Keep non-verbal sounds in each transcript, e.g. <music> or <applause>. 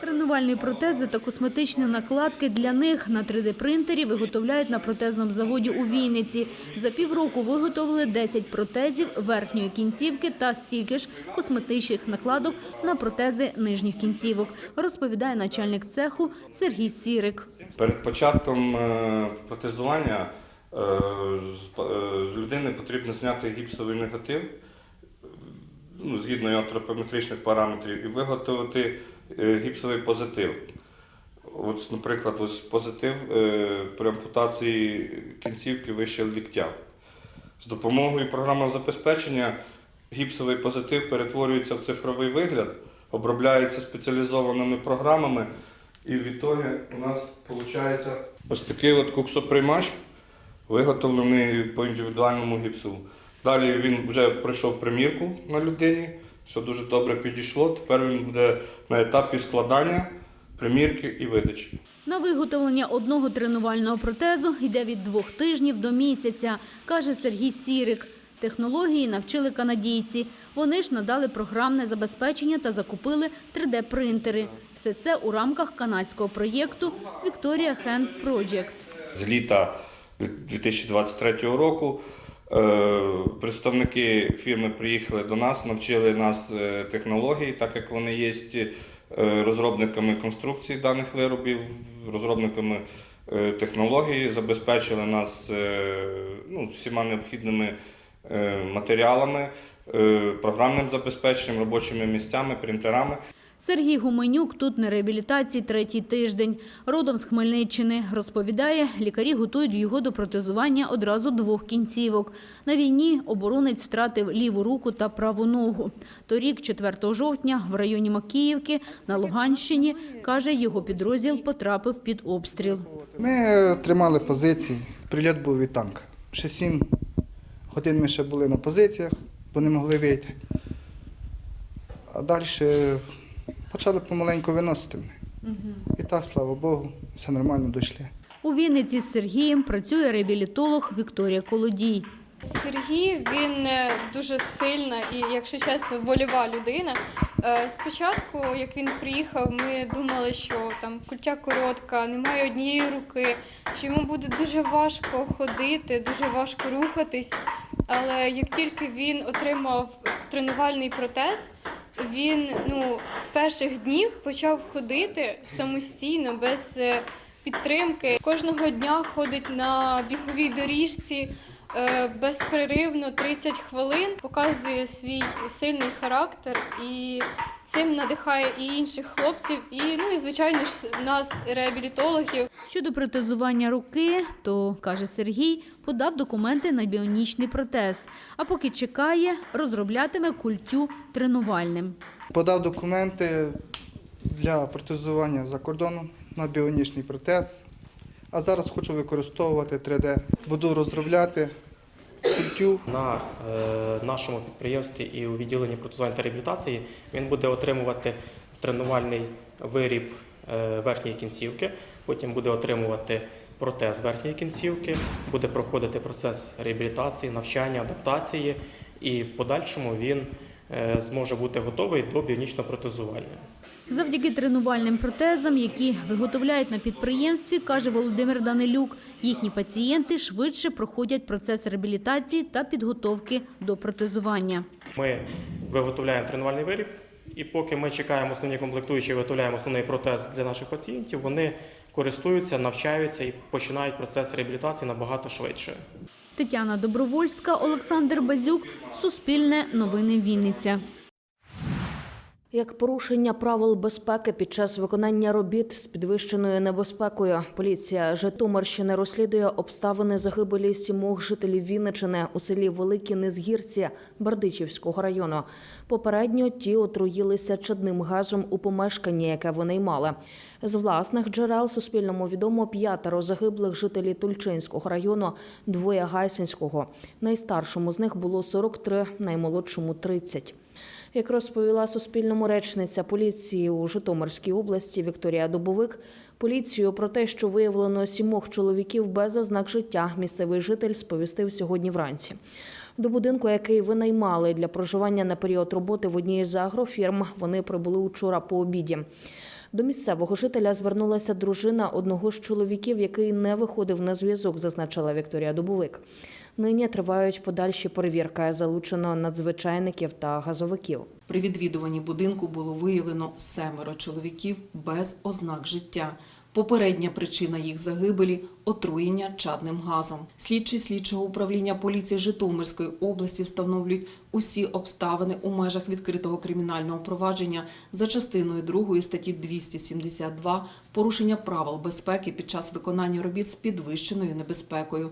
Тренувальні протези та косметичні накладки для них на 3D-принтері виготовляють на протезному заводі у Вінниці. За півроку виготовили 10 протезів верхньої кінцівки та стільки ж косметичних накладок на протези нижніх кінцівок, розповідає начальник цеху Сергій Сірик. Перед початком е, протезування е, з- е, людини потрібно зняти гіпсовий негатив ну, згідно антропометричних параметрів і виготовити гіпсовий позитив. От, наприклад, ось позитив е, при ампутації кінцівки вище ліктя. З допомогою програмного забезпечення гіпсовий позитив перетворюється в цифровий вигляд, обробляється спеціалізованими програмами, і в ітогі у нас виходить ось такий от куксоприймач, виготовлений по індивідуальному гіпсу. Далі він вже пройшов примірку на людині, все дуже добре підійшло. Тепер він буде на етапі складання, примірки і видачі. На виготовлення одного тренувального протезу йде від двох тижнів до місяця, каже Сергій Сірик. Технології навчили канадійці. Вони ж надали програмне забезпечення та закупили 3D-принтери. Все це у рамках канадського проєкту Victoria Hand Project. З літа 2023 року представники фірми приїхали до нас, навчили нас е, технологій, так як вони є е, розробниками конструкції даних виробів, розробниками е, технологій, забезпечили нас е, ну, всіма необхідними е, матеріалами, е, програмним забезпеченням, робочими місцями, принтерами. Сергій Гуменюк тут на реабілітації третій тиждень. Родом з Хмельниччини. Розповідає, лікарі готують його до протезування одразу двох кінцівок. На війні оборонець втратив ліву руку та праву ногу. Торік, 4 жовтня, в районі Макіївки на Луганщині, каже, його підрозділ потрапив під обстріл. Ми тримали позиції. Прильот був від танка. Ще сім годин ми ще були на позиціях, бо не могли вийти. А далі почали помаленьку виносити мене. І так, слава Богу, все нормально дійшли. У Вінниці з Сергієм працює реабілітолог Вікторія Колодій. Сергій він е, дуже сильна і, якщо чесно, вольова людина. Е, Спочатку, як він приїхав, ми думали, що там культя коротка, немає однієї руки, що йому буде дуже важко ходити, дуже важко рухатись. Але як тільки він отримав тренувальний протез, він ну, з перших днів почав ходити самостійно, без е, підтримки. Кожного дня ходить на біговій доріжці е, безперервно 30 хвилин, показує свій сильний характер і цим надихає і інших хлопців, і ну і звичайно ж нас, реабілітологів. Щодо протезування руки, то, каже Сергій, подав документи на біонічний протез. А поки чекає, розроблятиме культю тренувальним. Подав документи для протезування за кордоном на біонічний протез. А зараз хочу використовувати 3D. Буду розробляти культю. На е, нашому підприємстві і у відділенні протезування та реабілітації він буде отримувати тренувальний виріб е, верхньої кінцівки, потім буде отримувати протез верхньої кінцівки, буде проходити процес реабілітації, навчання, адаптації, і в подальшому він е, зможе бути готовий до біонічного протезування. Завдяки тренувальним протезам, які виготовляють на підприємстві, каже Володимир Данилюк, їхні пацієнти швидше проходять процес реабілітації та підготовки до протезування. Ми виготовляємо тренувальний виріб, і поки ми чекаємо основні комплектуючі, виготовляємо основний протез для наших пацієнтів, вони користуються, навчаються і починають процес реабілітації набагато швидше. Тетяна Добровольська, Олександр Базюк, Суспільне новини Вінниця. Як порушення правил безпеки під час виконання робіт з підвищеною небезпекою, поліція Житомирщини розслідує обставини загибелі сімох жителів Вінничини у селі Великі Низгірці Бердичівського району. Попередньо ті отруїлися чадним газом у помешканні, яке вони мали. З власних джерел Суспільному відомо п'ятеро загиблих жителів Тульчинського району, двоє Гайсинського. Найстаршому з них було 43, наймолодшому 30. Як розповіла Суспільному речниця поліції у Житомирській області Вікторія Добовик, поліцію про те, що виявлено сімох чоловіків без ознак життя, місцевий житель сповістив сьогодні вранці. До будинку, який винаймали для проживання на період роботи в одній з агрофірм, вони прибули учора по обіді. До місцевого жителя звернулася дружина одного з чоловіків, який не виходив на зв'язок, зазначила Вікторія Дубовик. Нині тривають подальші перевірки. Залучено надзвичайників та газовиків. При відвідуванні будинку було виявлено семеро чоловіків без ознак життя. Попередня причина їх загибелі отруєння чадним газом. Слідчі слідчого управління поліції Житомирської області встановлюють усі обставини у межах відкритого кримінального провадження за частиною 2 статті 272 порушення правил безпеки під час виконання робіт з підвищеною небезпекою.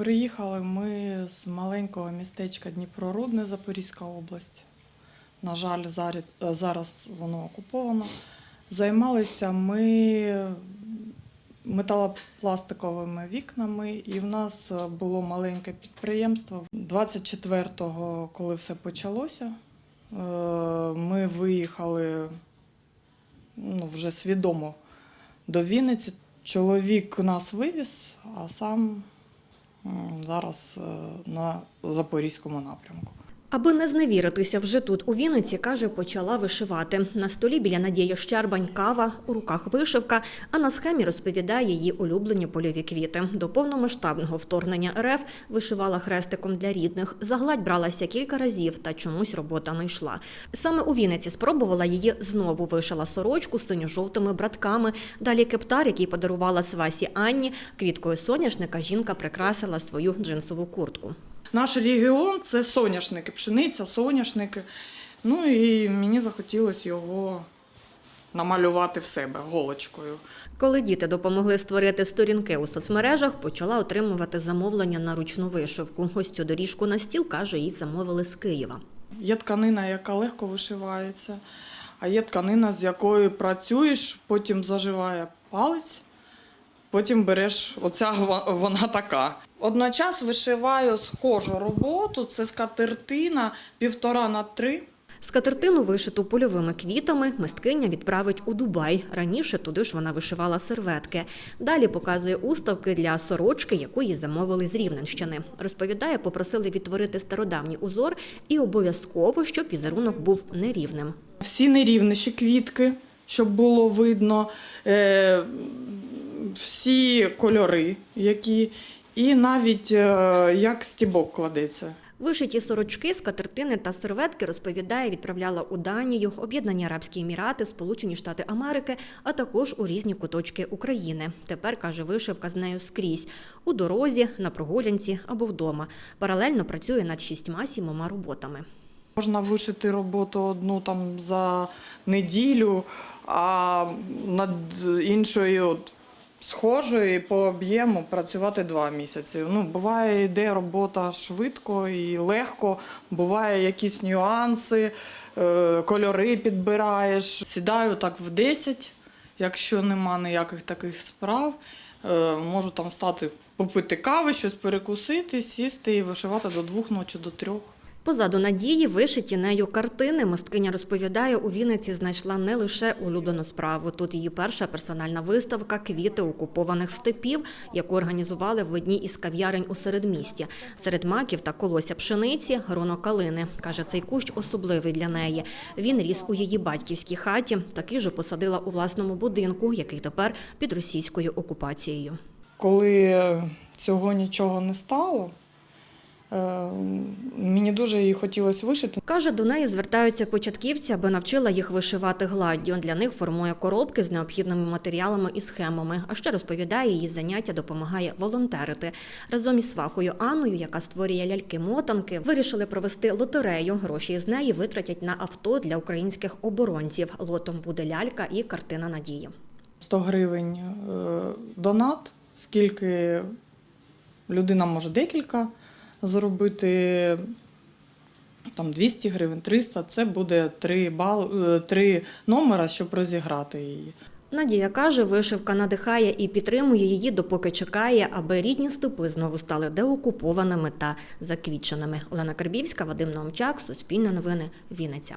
Приїхали ми з маленького містечка Дніпрорудне, Запорізька область. На жаль, зараз воно окуповано. Займалися ми металопластиковими вікнами, і в нас було маленьке підприємство. 24-го, коли все почалося, е, ми виїхали ну, вже свідомо до Вінниці. Чоловік нас вивіз, а сам зараз е, на Запорізькому напрямку. Аби не зневіритися вже тут, у Вінниці, каже, почала вишивати. На столі біля Надії Щербань кава, у руках вишивка, а на схемі розповідає її улюблені польові квіти. До повномасштабного вторгнення РФ вишивала хрестиком для рідних. За гладь бралася кілька разів, та чомусь робота не йшла. Саме у Вінниці спробувала її знову. Вишила сорочку з синьо-жовтими братками. Далі кептар, який подарувала свасі Анні, квіткою соняшника жінка прикрасила свою джинсову куртку. Наш регіон це соняшники, пшениця, соняшники. Ну і мені захотілося його намалювати в себе голочкою. Коли діти допомогли створити сторінки у соцмережах, почала отримувати замовлення на ручну вишивку. Ось цю доріжку на стіл, каже, їй замовили з Києва. Є тканина, яка легко вишивається, а є тканина, з якою працюєш, потім заживає палець, потім береш, оця <laughs> вона така. Одночас вишиваю схожу роботу, це скатертина півтора на три. Скатертину, вишиту польовими квітами, мисткиня відправить у Дубай. Раніше туди ж вона вишивала серветки. Далі показує уставки для сорочки, яку їй замовили з Рівненщини. Розповідає, попросили відтворити стародавній узор і обов'язково, щоб візерунок був нерівним. Всі нерівніші квітки, щоб було видно, е, всі кольори, які, і навіть е, як стібок кладеться. Вишиті сорочки, скатертини та серветки розповідає, відправляла у Данію, Об'єднані Арабські Емірати, Сполучені Штати Америки, а також у різні куточки України. Тепер каже, вишивка з нею скрізь у дорозі, на прогулянці або вдома. Паралельно працює над шістьма-сімома роботами. Можна вишити роботу одну там за неділю, а над іншою от, схожою по об'єму працювати два місяці. Ну, буває, йде робота швидко і легко, буває якісь нюанси, е, кольори підбираєш. Сідаю так в 10, якщо нема ніяких таких справ. Е, Можу там стати попити кави, щось перекусити, сісти і вишивати до двох ночі, до трьох. Позаду Надії вишиті нею картини. Мисткиня розповідає, у Вінниці знайшла не лише улюблену справу. Тут її перша персональна виставка Квіти окупованих степів, яку організували в одній із кав'ярень у середмісті. Серед маків та колося пшениці гроно калини. Каже, цей кущ особливий для неї. Він ріс у її батьківській хаті. Такий же посадила у власному будинку, який тепер під російською окупацією. Коли цього нічого не стало, е, мені дуже її хотілося вишити. Каже, до неї звертаються початківці, аби навчила їх вишивати гладдю. Для них формує коробки з необхідними матеріалами і схемами. А ще розповідає, її заняття допомагає волонтерити. Разом із свахою Анною, яка створює ляльки-мотанки, вирішили провести лотерею. Гроші з неї витратять на авто для українських оборонців. Лотом буде лялька і картина надії. 100 гривень е, донат, скільки людина може декілька зробити. Там 200 гривень, 300, це буде три, бал, е, три номера, щоб розіграти її. Надія каже, вишивка надихає і підтримує її, допоки чекає, аби рідні степи знову стали деокупованими та заквіченими. Олена Карбівська, Вадим Номчак, Суспільне новини, Вінниця.